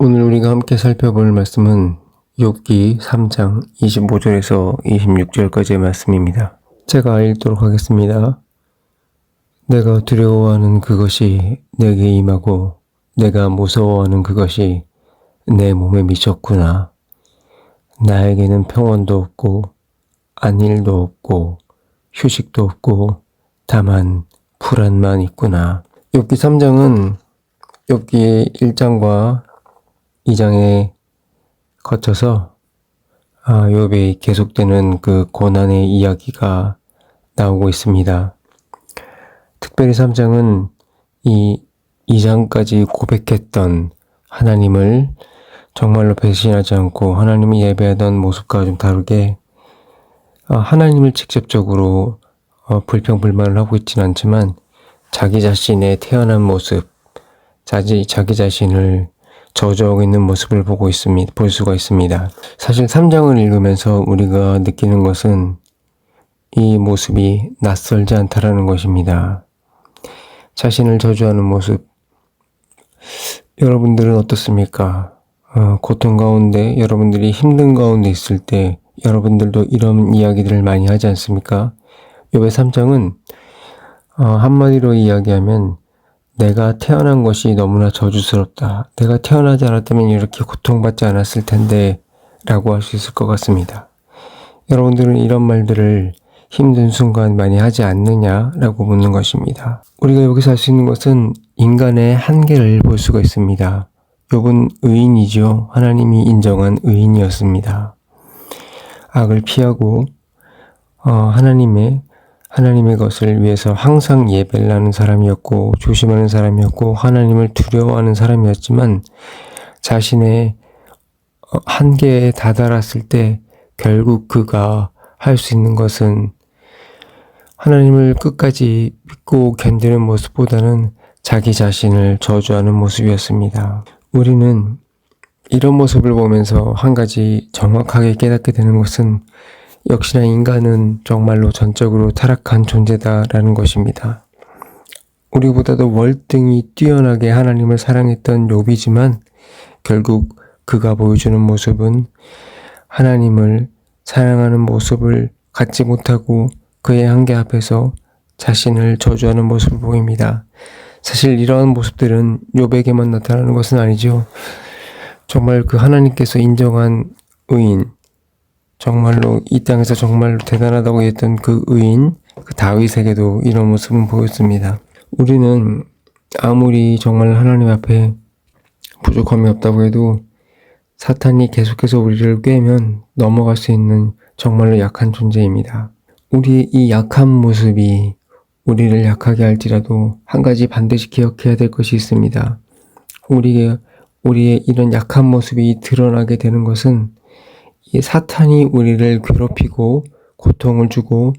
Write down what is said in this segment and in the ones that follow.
오늘 우리가 함께 살펴볼 말씀은 욥기 3장 25절에서 26절까지의 말씀입니다. 제가 읽도록 하겠습니다. 내가 두려워하는 그것이 내게 임하고 내가 무서워하는 그것이 내 몸에 미쳤구나. 나에게는 평온도 없고 안일도 없고 휴식도 없고 다만 불안만 있구나. 욥기 3장은 욥기 1장과 2장에 거쳐서 아, 욥의 계속되는 그 고난의 이야기가 나오고 있습니다. 특별히 3장은 이 2장까지 고백했던 하나님을 정말로 배신하지 않고 하나님을 예배하던 모습과 좀 다르게 어, 하나님을 직접적으로 어, 불평불만을 하고 있지는 않지만 자기 자신의 태어난 모습, 자기 자신을 저주하고 있는 모습을 보고 있습니다. 볼 수가 있습니다. 사실 3장을 읽으면서 우리가 느끼는 것은 이 모습이 낯설지 않다라는 것입니다. 자신을 저주하는 모습. 여러분들은 어떻습니까? 어, 고통 가운데, 여러분들이 힘든 가운데 있을 때, 여러분들도 이런 이야기들을 많이 하지 않습니까? 요배 3장은, 어, 한마디로 이야기하면, 내가 태어난 것이 너무나 저주스럽다. 내가 태어나지 않았다면 이렇게 고통받지 않았을 텐데, 라고 할 수 있을 것 같습니다. 여러분들은 이런 말들을 힘든 순간 많이 하지 않느냐라고 묻는 것입니다. 우리가 여기서 할 수 있는 것은 인간의 한계를 볼 수가 있습니다. 욥은 의인이죠. 하나님이 인정한 의인이었습니다. 악을 피하고 어, 하나님의 하나님의 것을 위해서 항상 예배를 하는 사람이었고 조심하는 사람이었고 하나님을 두려워하는 사람이었지만 자신의 어, 한계에 다다랐을 때 결국 그가 할 수 있는 것은 하나님을 끝까지 믿고 견디는 모습보다는 자기 자신을 저주하는 모습이었습니다. 우리는 이런 모습을 보면서 한 가지 정확하게 깨닫게 되는 것은 역시나 인간은 정말로 전적으로 타락한 존재다라는 것입니다. 우리보다도 월등히 뛰어나게 하나님을 사랑했던 욥이지만 결국 그가 보여주는 모습은 하나님을 사랑하는 모습을 갖지 못하고 그의 한계 앞에서 자신을 저주하는 모습을 보입니다. 사실 이러한 모습들은 욥에게만 나타나는 것은 아니죠. 정말 그 하나님께서 인정한 의인, 정말로 이 땅에서 정말로 대단하다고 했던 그 의인, 그 다윗에게도 이런 모습은 보였습니다. 우리는 아무리 정말 하나님 앞에 부족함이 없다고 해도 사탄이 계속해서 우리를 꿰면 넘어갈 수 있는 정말로 약한 존재입니다. 우리의 이 약한 모습이 우리를 약하게 할지라도 한 가지 반드시 기억해야 될 것이 있습니다. 우리의, 우리의 이런 약한 모습이 드러나게 되는 것은 이 사탄이 우리를 괴롭히고 고통을 주고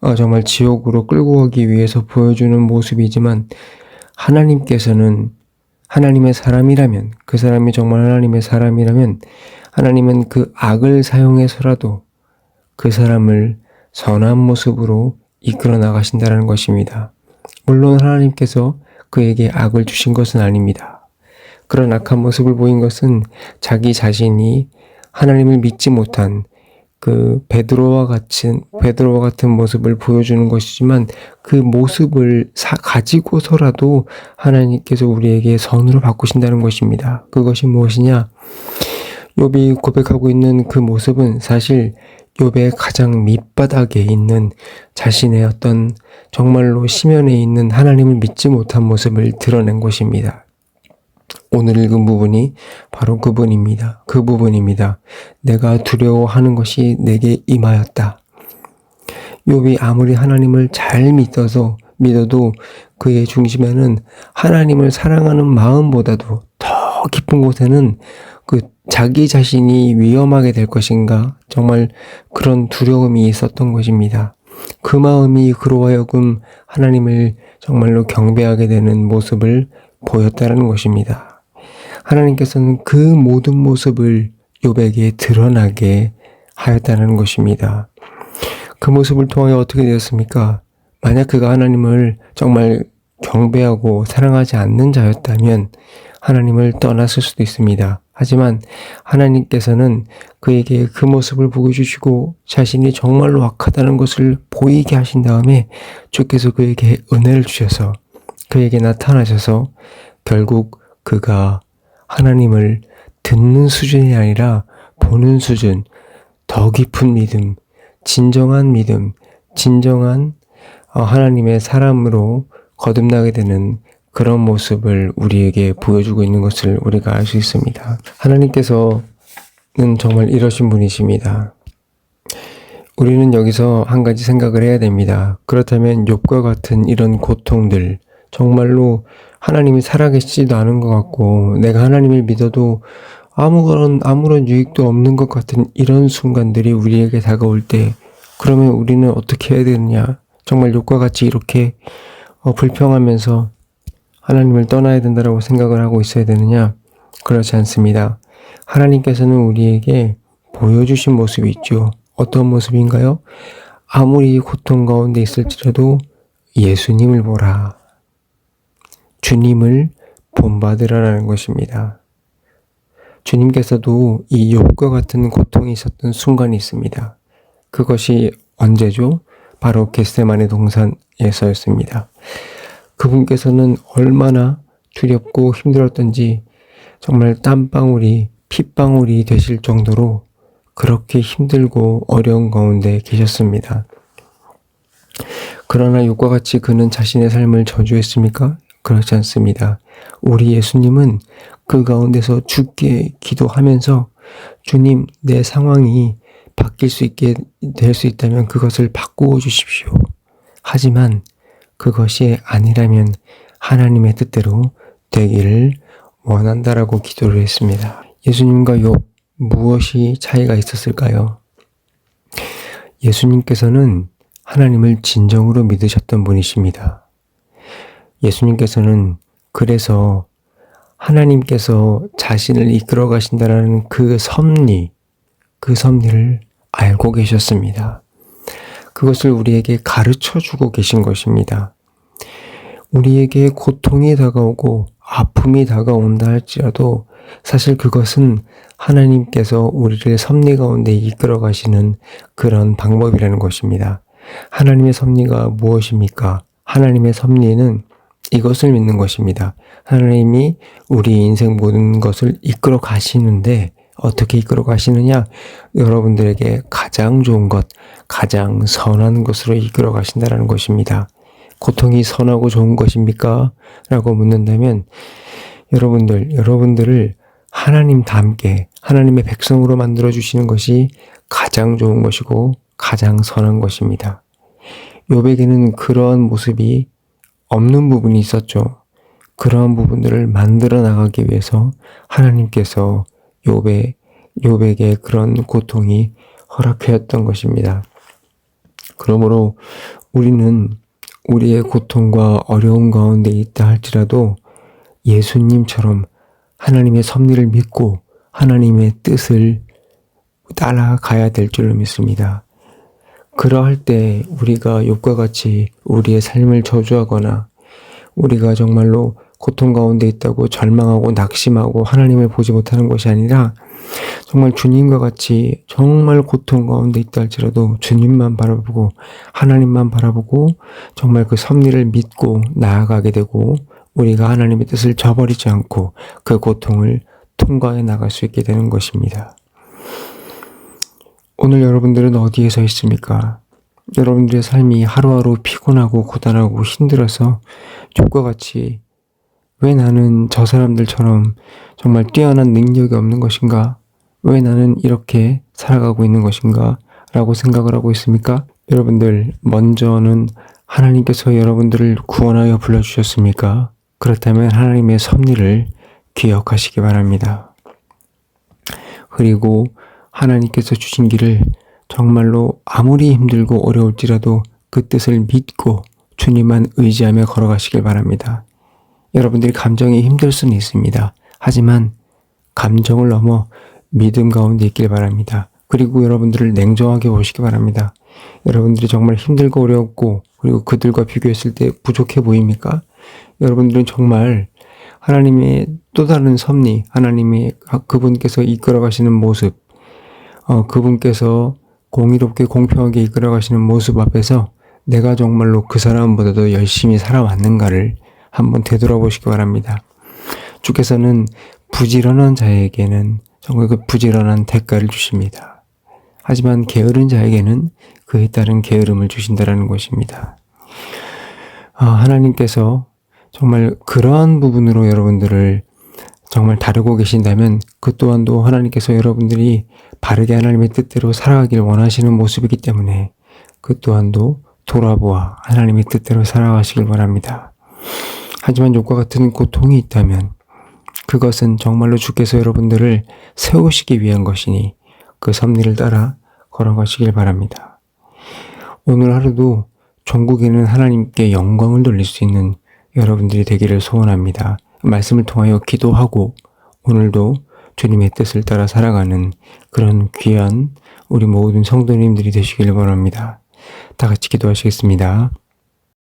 어, 정말 지옥으로 끌고 가기 위해서 보여주는 모습이지만 하나님께서는 하나님의 사람이라면 그 사람이 정말 하나님의 사람이라면 하나님은 그 악을 사용해서라도 그 사람을 선한 모습으로 이끌어 나가신다는 것입니다. 물론 하나님께서 그에게 악을 주신 것은 아닙니다. 그런 악한 모습을 보인 것은 자기 자신이 하나님을 믿지 못한 그 베드로와 같은 베드로와 같은 모습을 보여주는 것이지만 그 모습을 사, 가지고서라도 하나님께서 우리에게 선으로 바꾸신다는 것입니다. 그것이 무엇이냐? 욥이 고백하고 있는 그 모습은 사실 욥의 가장 밑바닥에 있는 자신의 어떤 정말로 심연에 있는 하나님을 믿지 못한 모습을 드러낸 것입니다. 오늘 읽은 부분이 바로 그 부분입니다. 그 부분입니다. 내가 두려워하는 것이 내게 임하였다. 욥이 아무리 하나님을 잘 믿어서 믿어도 그의 중심에는 하나님을 사랑하는 마음보다도 더 깊은 곳에는 그 자기 자신이 위험하게 될 것인가 정말 그런 두려움이 있었던 것입니다. 그 마음이 그로 하여금 하나님을 정말로 경배하게 되는 모습을 보였다는 것입니다. 하나님께서는 그 모든 모습을 욥에게 드러나게 하였다는 것입니다. 그 모습을 통하여 어떻게 되었습니까? 만약 그가 하나님을 정말 경배하고 사랑하지 않는 자였다면 하나님을 떠났을 수도 있습니다. 하지만 하나님께서는 그에게 그 모습을 보여주시고 자신이 정말로 악하다는 것을 보이게 하신 다음에 주께서 그에게 은혜를 주셔서 그에게 나타나셔서 결국 그가 하나님을 듣는 수준이 아니라 보는 수준, 더 깊은 믿음, 진정한 믿음, 진정한 어, 하나님의 사람으로 거듭나게 되는 그런 모습을 우리에게 보여주고 있는 것을 우리가 알 수 있습니다. 하나님께서는 정말 이러신 분이십니다. 우리는 여기서 한 가지 생각을 해야 됩니다. 그렇다면 욥과 같은 이런 고통들 정말로 하나님이 살아계시지도 않은 것 같고 내가 하나님을 믿어도 아무런 아무런 유익도 없는 것 같은 이런 순간들이 우리에게 다가올 때 그러면 우리는 어떻게 해야 되느냐? 정말 욕과 같이 이렇게 어, 불평하면서 하나님을 떠나야 된다라고 생각을 하고 있어야 되느냐? 그렇지 않습니다. 하나님께서는 우리에게 보여주신 모습이 있죠. 어떤 모습인가요? 아무리 고통 가운데 있을지라도 예수님을 보라. 주님을 본받으라라는 것입니다. 주님께서도 이 욥과 같은 고통이 있었던 순간이 있습니다. 그것이 언제죠? 바로 겟세만의 동산에서였습니다. 그분께서는 얼마나 두렵고 힘들었던지 정말 땀방울이 핏방울이 되실 정도로 그렇게 힘들고 어려운 가운데 계셨습니다. 그러나 욕과 같이 그는 자신의 삶을 저주했습니까? 그렇지 않습니다. 우리 예수님은 그 가운데서 죽게 기도하면서 주님 내 상황이 바뀔 수 있게 될 수 있다면 그것을 바꾸어 주십시오. 하지만 그것이 아니라면 하나님의 뜻대로 되기를 원한다라고 기도를 했습니다. 예수님과 욥 무엇이 차이가 있었을까요? 예수님께서는 하나님을 진정으로 믿으셨던 분이십니다. 예수님께서는 그래서 하나님께서 자신을 이끌어 가신다라는 그 섭리, 그 섭리를 알고 계셨습니다. 그것을 우리에게 가르쳐 주고 계신 것입니다. 우리에게 고통이 다가오고 아픔이 다가온다 할지라도 사실 그것은 하나님께서 우리를 섭리 가운데 이끌어 가시는 그런 방법이라는 것입니다. 하나님의 섭리가 무엇입니까? 하나님의 섭리는 이것을 믿는 것입니다. 하나님이 우리 인생 모든 것을 이끌어 가시는데 어떻게 이끌어 가시느냐? 여러분들에게 가장 좋은 것, 가장 선한 것으로 이끌어 가신다라는 것입니다. 고통이 선하고 좋은 것입니까? 라고 묻는다면 여러분들, 여러분들을 하나님 닮게 하나님의 백성으로 만들어 주시는 것이 가장 좋은 것이고 가장 선한 것입니다. 요백에는 그러한 모습이 없는 부분이 있었죠. 그러한 부분들을 만들어 나가기 위해서 하나님께서 요배 요백의 그런 고통이 허락하였던 것입니다. 그러므로 우리는 우리의 고통과 어려움 가운데 있다 할지라도 예수님처럼 하나님의 섭리를 믿고 하나님의 뜻을 따라가야 될 줄로 믿습니다. 그러할 때 우리가 욕과 같이 우리의 삶을 저주하거나 우리가 정말로 고통 가운데 있다고 절망하고 낙심하고 하나님을 보지 못하는 것이 아니라 정말 주님과 같이 정말 고통 가운데 있다 할지라도 주님만 바라보고 하나님만 바라보고 정말 그 섭리를 믿고 나아가게 되고 우리가 하나님의 뜻을 저버리지 않고 그 고통을 통과해 나갈 수 있게 되는 것입니다. 오늘 여러분들은 어디에 서 있습니까? 여러분들의 삶이 하루하루 피곤하고 고단하고 힘들어서 족과 같이 왜 나는 저 사람들처럼 정말 뛰어난 능력이 없는 것인가? 왜 나는 이렇게 살아가고 있는 것인가? 라고 생각을 하고 있습니까? 여러분들, 먼저는 하나님께서 여러분들을 구원하여 불러주셨습니까? 그렇다면 하나님의 섭리를 기억하시기 바랍니다. 그리고 하나님께서 주신 길을 정말로 아무리 힘들고 어려울지라도 그 뜻을 믿고 주님만 의지하며 걸어가시길 바랍니다. 여러분들이 감정이 힘들 수는 있습니다. 하지만 감정을 넘어 믿음 가운데 있길 바랍니다. 그리고 여러분들을 냉정하게 보시기 바랍니다. 여러분들이 정말 힘들고 어렵고 그리고 그들과 비교했을 때 부족해 보입니까? 여러분들은 정말 하나님의 또 다른 섭리, 하나님의 그분께서 이끌어 가시는 모습, 어, 그분께서 공의롭게 공평하게 이끌어 가시는 모습 앞에서 내가 정말로 그 사람보다도 열심히 살아왔는가를 한번 되돌아보시기 바랍니다. 주께서는 부지런한 자에게는 정말 그 부지런한 대가를 주십니다. 하지만 게으른 자에게는 그에 따른 게으름을 주신다라는 것입니다. 아, 하나님께서 정말 그러한 부분으로 여러분들을 정말 다루고 계신다면 그 또한도 하나님께서 여러분들이 바르게 하나님의 뜻대로 살아가길 원하시는 모습이기 때문에 그 또한도 돌아보아 하나님의 뜻대로 살아가시길 바랍니다. 하지만 욕과 같은 고통이 있다면 그것은 정말로 주께서 여러분들을 세우시기 위한 것이니 그 섭리를 따라 걸어가시길 바랍니다. 오늘 하루도 전국에는 하나님께 영광을 돌릴 수 있는 여러분들이 되기를 소원합니다. 말씀을 통하여 기도하고 오늘도 주님의 뜻을 따라 살아가는 그런 귀한 우리 모든 성도님들이 되시길 바랍니다. 다 같이 기도하시겠습니다.